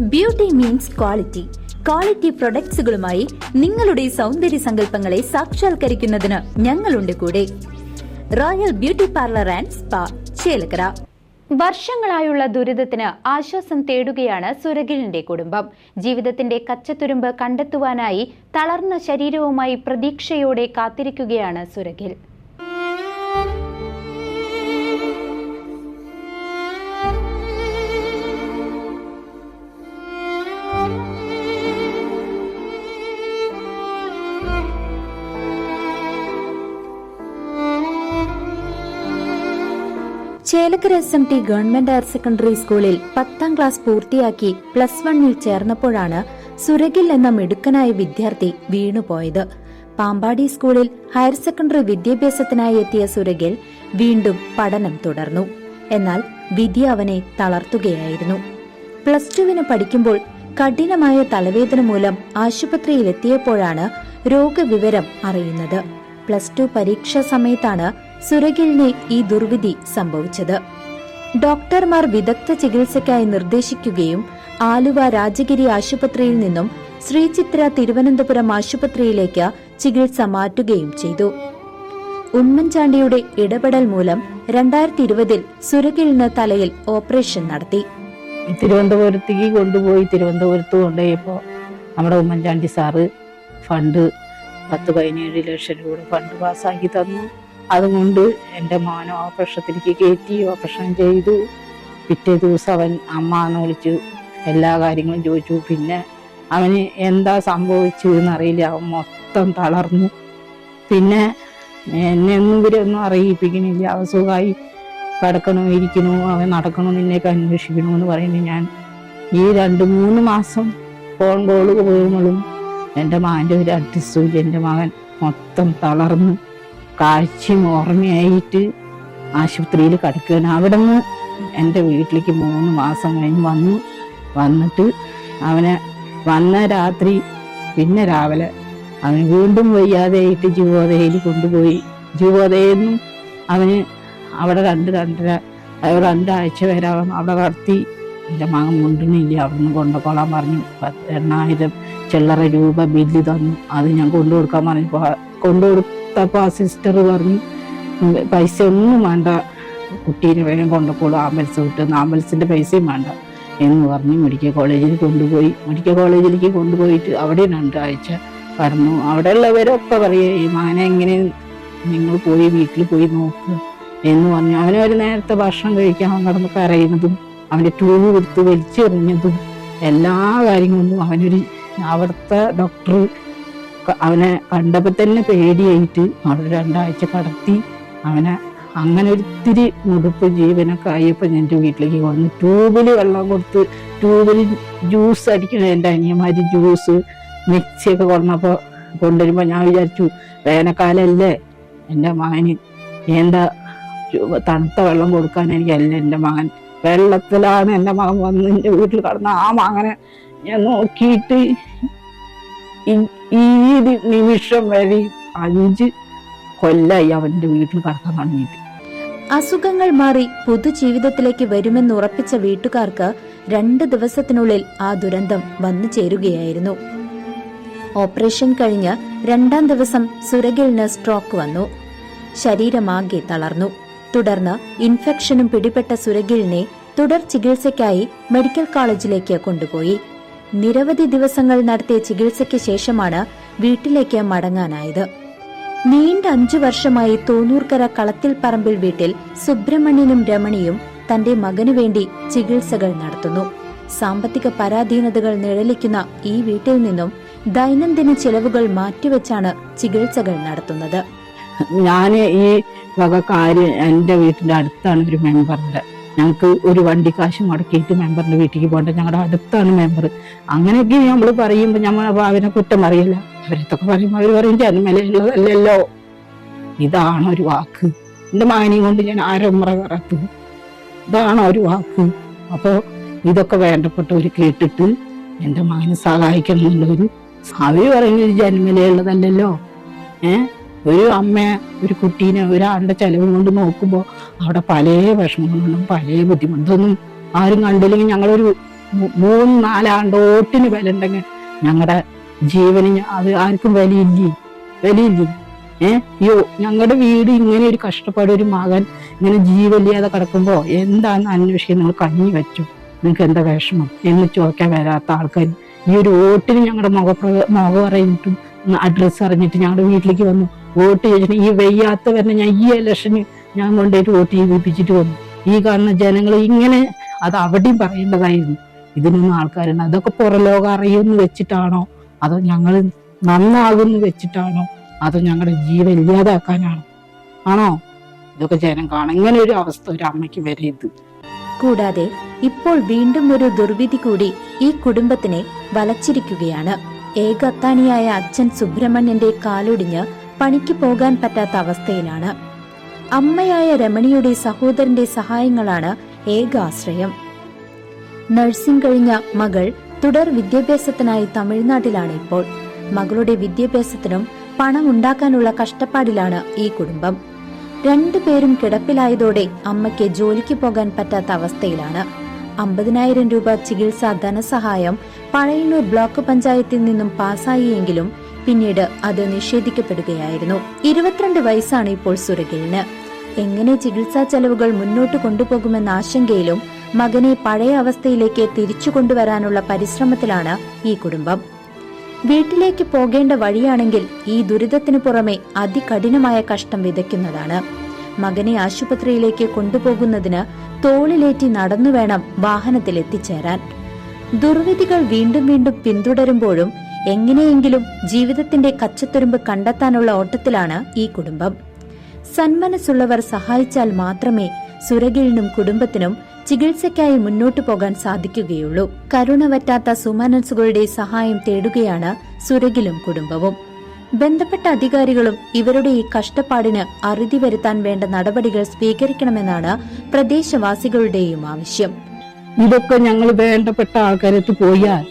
Beauty means quality quality പ്രൊഡക്ട്സുകളുമായി നിങ്ങളുടെ സൗന്ദര്യ സങ്കല്പങ്ങളെ സാക്ഷാത്കരിക്കുന്നതിന് ഞങ്ങളുണ്ട് കൂടെ. Royal beauty parlour and spa Chelakkara. വർഷങ്ങളായുള്ള ദുരിതത്തിന് ആശ്വാസം തേടുകയാണ് സുരകിലിന്റെ കുടുംബം. ജീവിതത്തിന്റെ കച്ചത്തുരുമ്പ് കണ്ടെത്തുവാനായി തളർന്ന ശരീരവുമായി പ്രതീക്ഷയോടെ കാത്തിരിക്കുകയാണ് സുരകിൽ Chelakkara S M T government higher secondary സ്കൂളിൽ പത്താം ക്ലാസ് പൂർത്തിയാക്കി പ്ലസ് വണ്ണിൽ ചേർന്നപ്പോഴാണ് സുരകിൽ എന്ന മിടുക്കനായ വിദ്യാർത്ഥി വീണുപോയത്. പാമ്പാടി സ്കൂളിൽ ഹയർ സെക്കൻഡറി വിദ്യാഭ്യാസത്തിനായി എത്തിയ സുരകിൽ വീണ്ടും പഠനം തുടർന്നു. എന്നാൽ വിധി അവനെ തളർത്തുകയായിരുന്നു. പ്ലസ് ടുവിന് പഠിക്കുമ്പോൾ കഠിനമായ തലവേദന മൂലം ആശുപത്രിയിൽ എത്തിയപ്പോഴാണ് രോഗവിവരം അറിയുന്നത്. പ്ലസ് ടു പരീക്ഷാ സമയത്താണ് സുരകിലിന് ഈ ദുർവിധി സംഭവിച്ചത്. ഡോക്ടർമാർ വിദഗ്ധ ചികിത്സയ്ക്കായി നിർദ്ദേശിക്കുകയും ആലുവ രാജഗിരി ആശുപത്രിയിൽ നിന്നും ശ്രീചിത്ര തിരുവനന്തപുരം ആശുപത്രിയിലേക്ക് ചികിത്സ മാറ്റുകയും ചെയ്തു. ഉമ്മൻചാണ്ടിയുടെ ഇടപെടൽ മൂലം രണ്ടായിരത്തി ഇരുപതിൽ സുരകിലിന് തലയിൽ ഓപ്പറേഷൻ നടത്തി. തിരുവനന്തപുരത്തേക്ക് കൊണ്ടുപോയി തിരുവനന്തപുരത്ത് കൊണ്ടുപോയപ്പോൾ നമ്മുടെ ഉമ്മൻചാണ്ടി സാറ് ഫണ്ട് പത്ത് പതിനേഴ് ലക്ഷം രൂപ ഫണ്ട് പാസ്സാക്കി തന്നു. അതുകൊണ്ട് എന്റെ മോനെ ഓപ്പറേഷത്തിലേക്ക് കയറ്റി ഓപ്പറേഷൻ ചെയ്തു. പിറ്റേ ദിവസം അവൻ അമ്മ എന്ന് വിളിച്ചു. എല്ലാ കാര്യങ്ങളും ചോദിച്ചു. പിന്നെ അവന് എന്താ സംഭവിച്ചു അറിയില്ല. അവൻ മൊത്തം തളർന്നു. പിന്നെ എന്നെ ഒന്നും ഇവരൊന്നും അറിയിപ്പിക്കണില്ല. അവൻ സുഖമായി കിടക്കണോ ഇരിക്കണോ അവൻ നടക്കണോ നിന്നെയൊക്കെ അന്വേഷിക്കണോ എന്ന് പറയുന്നത് ഞാൻ. ഈ രണ്ട് മൂന്ന് മാസം ഫോൺ കോൾ പോകുമ്പോഴും എന്റെ മാന്റെ ഒരു അഡ്രസ്സും എന്റെ മകൻ മൊത്തം തളർന്ന് കാഴ്ചയും ഓർമ്മയായിട്ട് ആശുപത്രിയിൽ കിടക്കുകയാണ്. അവിടെ നിന്ന് എന്റെ വീട്ടിലേക്ക് മൂന്ന് മാസം കഴിഞ്ഞ് വന്നു. വന്നിട്ട് അവനെ വന്ന രാത്രി പിന്നെ രാവിലെ അവന് വീണ്ടും വയ്യാതെയായിട്ട് ജീവോദയയിൽ കൊണ്ടുപോയി. ജീവോദയിൽ നിന്നും അവന് അവിടെ രണ്ട് രണ്ടര രണ്ടാഴ്ച വരെ അവൻ അവിടെ കടത്തി എന്റെ മകൻ മുണ്ടണില്ല അവിടുന്ന് കൊണ്ടുപോകാൻ പറഞ്ഞു. എണ്ണായിരം ചില്ലറ രൂപ ബില്ല് തന്നു. അത് ഞാൻ കൊണ്ടു കൊടുക്കാൻ പറഞ്ഞു. കൊണ്ടു കൊണ്ടു കൊടുത്തപ്പോൾ ആ സിസ്റ്റർ പറഞ്ഞു പൈസ ഒന്നും വേണ്ട. കുട്ടീനെ വേഗം കൊണ്ടുപോകും ആംബുലൻസ് കിട്ടുന്ന ആംബുലൻസിന്റെ പൈസയും വേണ്ട. എന്ന് പറഞ്ഞ് മെഡിക്കൽ കോളേജിൽ കൊണ്ടുപോയി. മെഡിക്കൽ കോളേജിലേക്ക് കൊണ്ടുപോയിട്ട് അവിടെ രണ്ടാഴ്ച പറഞ്ഞു അവിടെയുള്ളവരൊക്കെ പറയുക ഈ മകനെ എങ്ങനെ നിങ്ങൾ പോയി വീട്ടിൽ പോയി നോക്കുക എന്ന് പറഞ്ഞു അവനെ ഒരു നേരത്തെ ഭക്ഷണം കഴിക്കാൻ നടന്ന് കരയുന്നതും അവന്റെ ട്യൂബ് കൊടുത്ത് വലിച്ചെറിഞ്ഞതും എല്ലാ കാര്യങ്ങളും അവനൊരു അവിടുത്തെ ഡോക്ടർ അവനെ കണ്ടപ്പോൾ തന്നെ പേടിയായിട്ട് അവിടെ രണ്ടാഴ്ച കടത്തി അവനെ അങ്ങനെ ഒരിത്തിരി മുടുപ്പ് ജീവനൊക്കെ ആയപ്പോൾ എന്റെ വീട്ടിലേക്ക് വന്നു. ട്യൂബിൽ വെള്ളം കൊടുത്ത് ട്യൂബിൽ ജ്യൂസ് അടിക്കണം എന്റെ അനിയന്മാർ ജ്യൂസ് മിക്സിയൊക്കെ കൊണ്ടപ്പോൾ കൊണ്ടുവരുമ്പോൾ ഞാൻ വിചാരിച്ചു വേനൽക്കാലല്ലേ? എന്റെ മകന് എന്താ തണുത്ത വെള്ളം കൊടുക്കാൻ എനിക്കല്ല എന്റെ മകൻ? വെള്ളത്തിലാണ് എന്റെ മകൻ വന്ന് എന്റെ വീട്ടിൽ കടന്ന ആ മകനെ ഞാൻ നോക്കിയിട്ട് ഈ- നിമിഷം വരെ അഞ്ച് കൊല്ലായി അവന്റെ വീട്ടിൽ കടക്കാൻ തുടങ്ങിയിട്ട്. അസുഖങ്ങൾ മാറി പുതുജീവിതത്തിലേക്ക് വരുമെന്ന് ഉറപ്പിച്ച വീട്ടുകാർക്ക് രണ്ട് ദിവസത്തിനുള്ളിൽ ആ ദുരന്തം വന്നു ചേരുകയായിരുന്നു. ഓപ്പറേഷൻ കഴിഞ്ഞ് രണ്ടാം ദിവസം സുരകിലിന് സ്ട്രോക്ക് വന്നു. ശരീരമാകെ തളർന്നു. തുടർന്ന് ഇൻഫെക്ഷനും പിടിപെട്ട സുരകിലിനെ തുടർ ചികിത്സയ്ക്കായി മെഡിക്കൽ കോളേജിലേക്ക് കൊണ്ടുപോയി. നിരവധി ദിവസങ്ങൾ നടത്തിയ ചികിത്സയ്ക്ക് ശേഷമാണ് വീട്ടിലേക്ക് മടങ്ങാനായത്. നീണ്ട അഞ്ചു വർഷമായി തോന്നൂർക്കര കളത്തിൽ പറമ്പിൽ വീട്ടിൽ സുബ്രഹ്മണ്യനും രമണിയും തന്റെ മകനു വേണ്ടി ചികിത്സകൾ നടത്തുന്നു. സാമ്പത്തിക പരാധീനതകൾ നിഴലിക്കുന്ന ഈ വീട്ടിൽ നിന്നും ദൈനംദിന ചെലവുകൾ മാറ്റിവെച്ചാണ് ചികിത്സകൾ നടത്തുന്നത്. ഞാൻ ഈ വക കാര്യം എന്റെ വീട്ടിന്റെ അടുത്താണ് ഒരു മെമ്പറിന്റെ. ഞങ്ങൾക്ക് ഒരു വണ്ടി കാശ് മുടക്കിയിട്ട് മെമ്പറിന്റെ വീട്ടിലേക്ക് പോകണ്ട. ഞങ്ങളുടെ അടുത്താണ് മെമ്പർ അങ്ങനെയൊക്കെ നമ്മൾ പറയുമ്പോൾ നമ്മൾ അവനെ കുറ്റം പറയില്ല. അവരത്തൊക്കെ പറയുമ്പോൾ അവർ പറയും ജന്മലയുള്ളതല്ലല്ലോ ഇതാണ് ഒരു വാക്ക്. എന്റെ മാനിയും കൊണ്ട് ഞാൻ ആരംഭ കറത്തു. ഇതാണ് ഒരു വാക്ക്. അപ്പോൾ ഇതൊക്കെ വേണ്ടപ്പെട്ടവർ കേട്ടിട്ട് എന്റെ മകനെ സഹായിക്കണം എന്നുള്ളൊരു അവർ പറയുന്നത് ജന്മലയുള്ളതല്ലല്ലോ ഏഹ് ഒരു അമ്മ ഒരു കുട്ടീനെ ഒരാളുടെ ചെലവ് കൊണ്ട് നോക്കുമ്പോൾ അവിടെ പല വിഷമങ്ങളുണ്ടും പല ബുദ്ധിമുട്ടൊന്നും ആരും കണ്ടില്ലെങ്കിൽ ഞങ്ങളൊരു മൂന്ന് നാലാണ്ട് ഓട്ടിന് വില ഉണ്ടെങ്കിൽ ഞങ്ങളുടെ ജീവന് അത് ആർക്കും വിലയില്ലേ? വിലയില്ലേ? ഏ? യോ ഞങ്ങളുടെ വീട് ഇങ്ങനെ ഒരു കഷ്ടപ്പാട് ഒരു മകൻ ഇങ്ങനെ ജീവല്ലാതെ കിടക്കുമ്പോ എന്താന്ന് അന്വേഷിക്കാൻ നിങ്ങൾ കഞ്ഞി വെച്ചു? നിങ്ങൾക്ക് എന്താ വിഷമം? എന്ന് ചോദിക്കാൻ വരാത്ത ആൾക്കാർ ഈ ഒരു ഓട്ടിന് ഞങ്ങളുടെ മുഖ മുഖം അറിഞ്ഞിട്ടും അഡ്രസ്സ് അറിഞ്ഞിട്ട് ഞങ്ങളുടെ വീട്ടിലേക്ക് വന്നു. വോട്ട് ചെയ്തിട്ട് ഈ വെയ്യാത്തവരെ ഞാൻ ഈ ഇലക്ഷന് ഞാൻ കൊണ്ടുപോയിട്ട് വോട്ട് ചെയ്യിപ്പിച്ചിട്ട് വന്നു. ഈ കാണുന്ന ജനങ്ങൾ ഇങ്ങനെ അത് അവിടെയും പറയേണ്ടതായിരുന്നു. ഇതിനൊന്നും ആൾക്കാരുണ്ട്. അതൊക്കെ പുറലോകം അറിയുമെന്ന് വെച്ചിട്ടാണോ? അതോ ഞങ്ങൾ നന്നാകുമെന്ന് വെച്ചിട്ടാണോ? അതോ ഞങ്ങളുടെ ജീവൻ ഇല്ലാതാക്കാനാണോ? ആണോ? ഇതൊക്കെ ജനം കാണാം. ഇങ്ങനെ ഒരു അവസ്ഥ ഒരു അമ്മയ്ക്ക് വരരുത് കൂടാതെ ഇപ്പോൾ വീണ്ടും ഒരു ദുർവിധി കൂടി ഈ കുടുംബത്തിനെ വലച്ചിരിക്കുകയാണ്. ഏകത്താനിയായ അച്ഛൻ സുബ്രഹ്മണ്യന്റെ കാലൊടിഞ്ഞ് പണിക്ക് പോകാൻ പറ്റാത്ത അവസ്ഥയിലാണ്. അമ്മയായ രമണിയുടെ സഹോദരന്റെ സഹായങ്ങളാണ് ഏക ആശ്രയം നഴ്സിംഗ് കഴിഞ്ഞ മകൾ തുടർ വിദ്യാഭ്യാസത്തിനായി തമിഴ്നാട്ടിലാണ് ഇപ്പോൾ. മകളുടെ വിദ്യാഭ്യാസത്തിനും പണം ഉണ്ടാക്കാനുള്ള കഷ്ടപ്പാടിലാണ് ഈ കുടുംബം. രണ്ടുപേരും കിടപ്പിലായതോടെ അമ്മയ്ക്ക് ജോലിക്ക് പോകാൻ പറ്റാത്ത അവസ്ഥയിലാണ്. അമ്പതിനായിരം രൂപ ചികിത്സാ ധനസഹായം പഴയന്നൂർ ബ്ലോക്ക് പഞ്ചായത്തിൽ നിന്നും പാസ്സായിയെങ്കിലും പിന്നീട് അത് നിഷേധിക്കപ്പെടുകയായിരുന്നു. ഇരുപത്തിരണ്ട് വയസ്സാണ് ഇപ്പോൾ സുരകിലിന് എങ്ങനെ ചികിത്സാ ചെലവുകൾ മുന്നോട്ട് കൊണ്ടുപോകുമെന്ന ആശങ്കയിലും മകനെ പഴയ അവസ്ഥയിലേക്ക് തിരിച്ചു കൊണ്ടുവരാനുള്ള പരിശ്രമത്തിലാണ് ഈ കുടുംബം. വീട്ടിലേക്ക് പോകേണ്ട വഴിയാണെങ്കിൽ ഈ ദുരിതത്തിനു പുറമെ അതികഠിനമായ കഷ്ടം വിതയ്ക്കുന്നതാണ്. മകനെ ആശുപത്രിയിലേക്ക് കൊണ്ടുപോകുന്നതിന് തോളിലേറ്റി നടന്നു വേണം വാഹനത്തിൽ എത്തിച്ചേരാൻ. ദുർവിധികൾ വീണ്ടും വീണ്ടും പിന്തുടരുമ്പോഴും എങ്ങനെയെങ്കിലും ജീവിതത്തിന്റെ കച്ചത്തുരുമ്പ് കണ്ടെത്താനുള്ള ഓട്ടത്തിലാണ് ഈ കുടുംബം. സന്മനസ്സുള്ളവർ സഹായിച്ചാൽ മാത്രമേ സുരകിലിനും കുടുംബത്തിനും ചികിത്സയ്ക്കായി മുന്നോട്ടു പോകാൻ സാധിക്കുകയുള്ളൂ. കരുണ വറ്റാത്ത സുമനസ്സുകളുടെ സഹായം തേടുകയാണ് സുരകിലും കുടുംബവും. ബന്ധപ്പെട്ട അധികാരികളും ഇവരുടെ ഈ കഷ്ടപ്പാടിന് അറുതി വരുത്താൻ വേണ്ട നടപടികൾ സ്വീകരിക്കണമെന്നാണ് പ്രദേശവാസികളുടെയും ആവശ്യം. ഇതൊക്കെ ഞങ്ങൾ വേണ്ടപ്പെട്ട ആൾക്കാരത്ത് പോയാൽ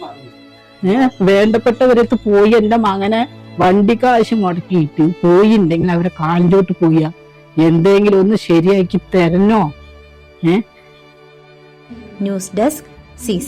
വേണ്ടപ്പെട്ടവരത്ത് പോയി എന്റെ മകനെ വണ്ടി കാശ് മുടക്കിയിട്ട് പോയിണ്ടെങ്കിൽ അവരെ കാലിലോട്ട് പോയ എന്തെങ്കിലും ഒന്ന് ശരിയാക്കി തരണോ? ഏ? News desk C